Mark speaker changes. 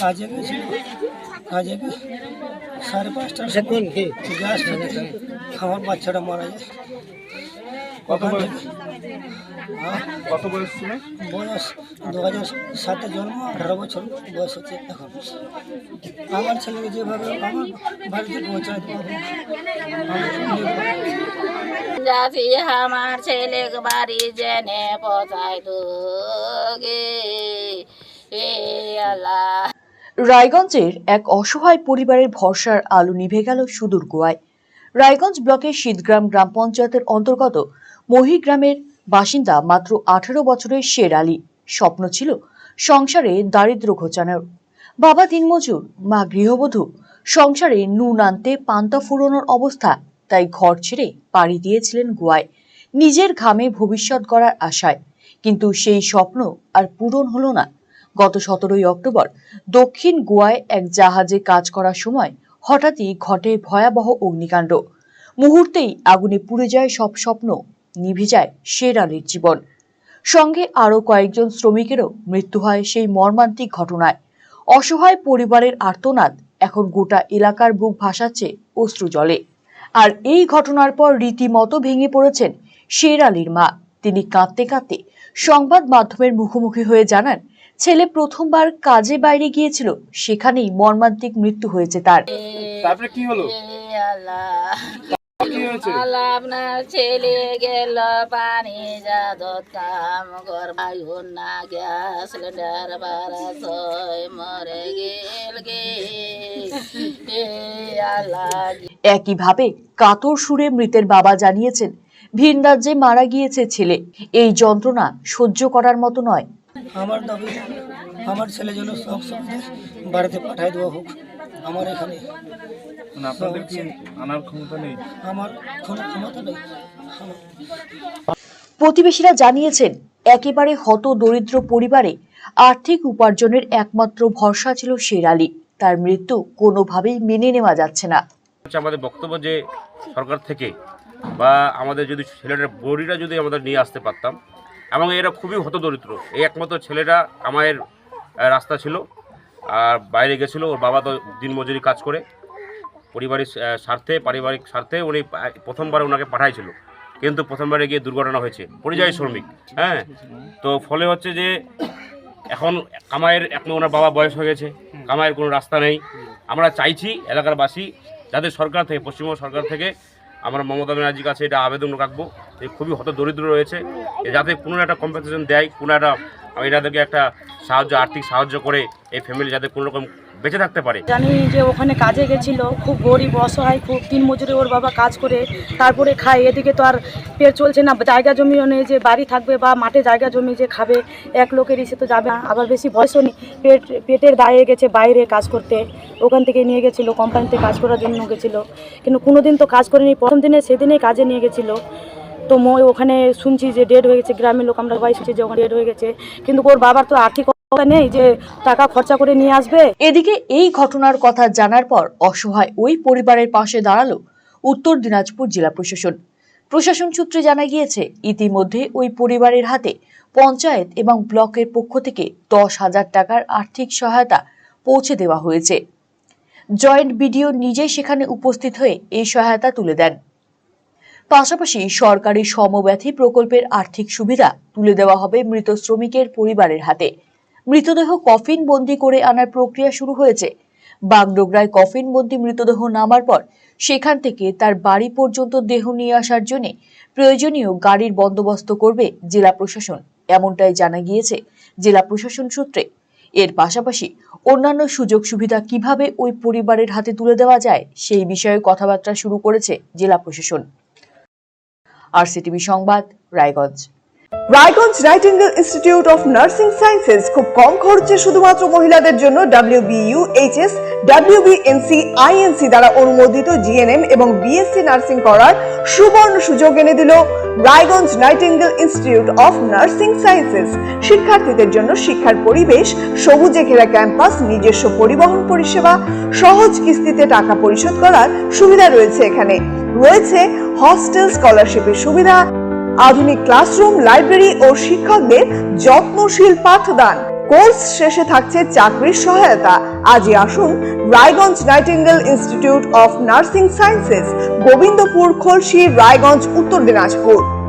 Speaker 1: কাজে গেছিল কাজে গিয়ে সাড়ে পাঁচটার সময় গ্যাস থেকে আমার বাচ্চাটা মারা যায়।
Speaker 2: কত বয়স?
Speaker 1: হ্যাঁ,
Speaker 2: কত বয়স ছিল?
Speaker 1: বয়স দু হাজার সাতে জন্ম আঠারো বছর বয়স হচ্ছে এখন। আমার ছেলেকে যেভাবে আমার বাড়িতে পৌঁছায়
Speaker 3: যাচ্ছি আমার ছেলেকে বাড়ি জেনে পৌঁছাই গে। হে আল্লাহ।
Speaker 4: রায়গঞ্জের এক অসহায় পরিবারের ভরসার আলো নিভে গেল সুদূর গোয়ায়। রায়গঞ্জ ব্লকের শীতগ্রাম গ্রাম পঞ্চায়েতের অন্তর্গত মহি গ্রামের বাসিন্দা মাত্র আঠারো বছরের শের আলী। স্বপ্ন ছিল সংসারে দারিদ্র ঘোচানোর। বাবা দিনমজুর, মা গৃহবধূ। সংসারে নুন আনতে পান্তা ফুরোনোর অবস্থা, তাই ঘর ছেড়ে পাড়ি দিয়েছিলেন গোয়ায়। নিজের ঘামে ভবিষ্যৎ গড়ার আশায়। কিন্তু সেই স্বপ্ন আর পূরণ হলো না। গত সতেরোই অক্টোবর দক্ষিণ গোয়ায় এক জাহাজে কাজ করার সময় হঠাৎই ঘটে ভয়াবহ অগ্নিকাণ্ড। মুহূর্তেই আগুনে পুড়ে যায় সব স্বপ্ন, নিভে যায় শের আলীর জীবন সঙ্গে আরও কয়েকজন শ্রমিকেরও মৃত্যু হয় সেই মর্মান্তিক ঘটনায়। অসহায় পরিবারের আর্তনাদ এখন গোটা এলাকার বুক ভাসাচ্ছে অশ্রু জলে। আর এই ঘটনার পর রীতিমতো ভেঙে পড়েছেন শের আলীর মা তিনি কাঁদতে কাঁদতে সংবাদ মাধ্যমের মুখোমুখি হয়ে জানান ছেলে প্রথমবার কাজে বাইরে গিয়েছিল সেখানেই মর্মান্তিক মৃত্যু হয়েছে তার।
Speaker 2: তারপরে কি হলো?
Speaker 3: আপনার ছেলে গেল পানি যাদত কাম ঘর ভাইও না গ্যাস সিলিন্ডার বারা মরে গেল গে।
Speaker 4: একইভাবে কাতর সুরে মৃতের বাবা জানিয়েছেন ভিন রাজ্যে মারা গিয়েছে ছেলে। এই যন্ত্রণা সহ্য করার মতো নয়।
Speaker 1: আমার দাবি আমার ছেলে যেন সব সময় বাড়িতে পাঠাই দেওয়া হোক। আমার এখানে
Speaker 2: মানে আপনাদের কি আনার ক্ষমতা নেই?
Speaker 1: আমার কোনো ক্ষমতা নেই।
Speaker 4: প্রতিবেশীরা জানিয়েছেন একেবারে হত দরিদ্র পরিবারে আর্থিক উপার্জনের একমাত্র ভরসা ছিল শের আলী তার মৃত্যু কোনোভাবেই মেনে নেওয়া যাচ্ছে না।
Speaker 5: আমাদের বক্তব্য যে সরকার থেকে বা আমাদের যদি ছেলেটার বড়িটা যদি আমাদের নিয়ে আসতে পারতাম এবং এরা খুবই হতদরিদ্র। এই একমাত্র ছেলেটা কামাইয়ের রাস্তা ছিল, আর বাইরে গেছিল, ওর বাবা তো দিনমজুরি কাজ করে। পরিবারের স্বার্থে, পারিবারিক স্বার্থে উনি প্রথমবার ওনাকে পাঠাইছিল। কিন্তু প্রথমবারে গিয়ে দুর্ঘটনা হয়েছে। পরিযায়ী শ্রমিক হ্যাঁ? তো ফলে হচ্ছে যে, এখন কামাইয়ের এখন ওনার বাবা বয়স হয়ে গেছে। কামাইয়ের কোনো রাস্তা নেই। আমরা চাইছি এলাকার বাসী যাদের সরকার থেকে, পশ্চিমবঙ্গ সরকার থেকে আমরা মমতা ব্যানার্জির কাছে এটা আবেদন রাখব যে খুবই হত দরিদ্র রয়েছে যাতে কোনো একটা কম্পেনসেশন দেয়, কোনো একটা এনাদেরকে একটা সাহায্য, আর্থিক সাহায্য করে এই ফ্যামিলি যাতে কোনো রকম বেঁচে থাকতে পারে।
Speaker 6: জানি যে ওখানে কাজে গেছিল, খুব গরিব, অসহায়, খুব তিন মজুরি ওর বাবা কাজ করে, তারপরে খায়। এদিকে তো আর পেট চলছে না, জায়গা জমিও নেই যে বাড়ি থাকবে বা মাঠে জায়গা জমি যে খাবে, এক লোকের ইসে তো যাবে না। আবার বেশি বয়সও নেই, পেট, পেটের দায়ে গেছে বাইরে কাজ করতে। ওখান থেকে নিয়ে গেছিল, কোম্পানিতে কাজ করার জন্য গেছিল। কিন্তু কোনো দিন তো কাজ করেনি, প্রথম দিনে সেদিনেই কাজে নিয়ে গেছিল। তো মই ওখানে শুনছি যে ডেড হয়ে গেছে, গ্রামের লোক আমরা সবাই শুনছি যে ওখানে ডেড হয়ে গেছে। কিন্তু ওর বাবার তো আর্থিক নেই যে টাকা খরচা করে নিয়ে আসবে।
Speaker 4: এদিকে এই ঘটনার কথা জানার পর অসহায় ওই পরিবারের পাশে দাঁড়াল উত্তর দিনাজপুর জেলা প্রশাসন। প্রশাসন সূত্রে জানা গিয়েছে, ইতিমধ্যে ওই পরিবারের হাতে পঞ্চায়েত এবং ব্লকের পক্ষ থেকে দশ হাজার টাকার আর্থিক সহায়তা পৌঁছে দেওয়া হয়েছে। জয়েন্ট বিডিও নিজে সেখানে উপস্থিত হয়ে এই সহায়তা তুলে দেন। পাশাপাশি সরকারি সমব্যথী প্রকল্পের আর্থিক সুবিধা তুলে দেওয়া হবে মৃত শ্রমিকের পরিবারের হাতে। মৃতদেহ কফিন বন্দি করে আনার প্রক্রিয়া শুরু হয়েছে। বাগডোগরায় কফিন বন্দি মৃতদেহ নামার পর সেখান থেকে তার বাড়ি পর্যন্ত দেহ নিয়ে আসার জন্য প্রয়োজনীয় গাড়ির বন্দোবস্ত করবে জেলা প্রশাসন, এমনটাই জানা গিয়েছে জেলা প্রশাসন সূত্রে। এর পাশাপাশি অন্যান্য সুযোগ সুবিধা কীভাবে ওই পরিবারের হাতে তুলে দেওয়া যায় সেই বিষয়ে কথাবার্তা শুরু করেছে জেলা প্রশাসন। আরসিটিভি সংবাদ, Raiganj.
Speaker 7: Raiganj Nightingale Institute of Nursing Sciences খুব কম খরচে শুধুমাত্র মহিলাদের জন্য ডাব্লিউবিইউ এইচএস ডাব্লিউবিএনসি আইএনসি দ্বারা অনুমোদিত জিএনএম এবং বিএসসি নার্সিং করার সুবর্ণ সুযোগ এনে দিল Raiganj Nightingale Institute of Nursing Sciences. শিক্ষার্থীদের জন্য শিক্ষার পরিবেশ, সবুজে ঘেরা ক্যাম্পাস, নিজস্ব পরিবহন পরিষেবা, সহজ কিস্তিতে টাকা পরিশোধ করার সুবিধা রয়েছে এখানে। রয়েছে হস্টেল স্কলারশিপের সুবিধা। আধুনিক ক্লাসরুম, লাইব্রেরি ও শিক্ষকদের যত্নশীল পাঠদান। কোর্স শেষে থাকছে চাকরির সহায়তা। আজই আসুন Raiganj Nightingale Institute of Nursing Sciences, Gobindapur, Khalsi, Raiganj, Uttar Dinajpur.